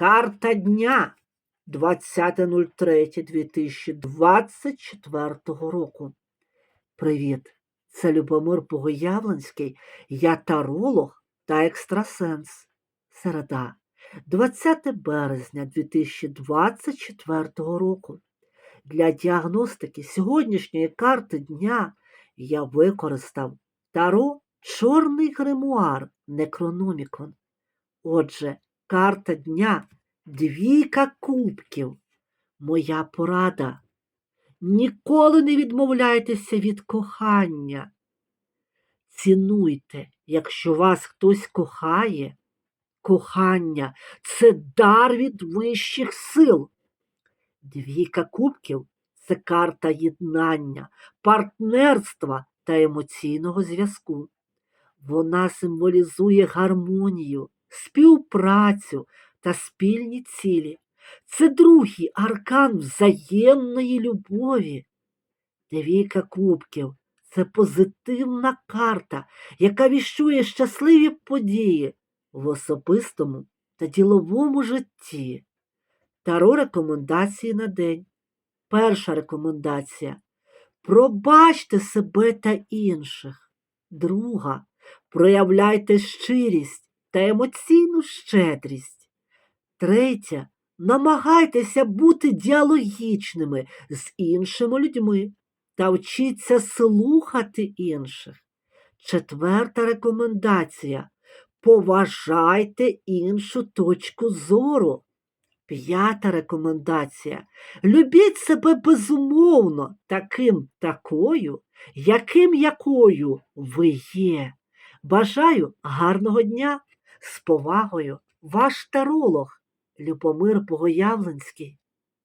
Карта дня 20.03.2024 року. Привіт! Це Любомир Богоявленський, я таролог та екстрасенс. Середа, 20 березня 2024 року. Для діагностики сьогоднішньої карти дня я використав таро Чорний гримуар Некрономікон. Отже, карта дня двійка кубків. Моя порада. Ніколи не відмовляйтеся від кохання. Цінуйте, якщо вас хтось кохає. Кохання це дар від вищих сил. Двійка кубків це карта єднання, партнерства та емоційного зв'язку. Вона символізує гармонію, співпрацю та спільні цілі. Це другий аркан взаємної любові. Девійка кубків це позитивна карта, яка віщує щасливі події в особистому та діловому житті. Таро рекомендації на день. Перша рекомендація. Пробачте себе та інших. Друга. Проявляйте щирість та емоційну щедрість. Третя. Намагайтеся бути діалогічними з іншими людьми та вчіться слухати інших. Четверта рекомендація. Поважайте іншу точку зору. П'ята рекомендація. Любіть себе безумовно, таким такою, яким якою ви є. Бажаю гарного дня з повагою, ваш таролог Любомир Богоявленський.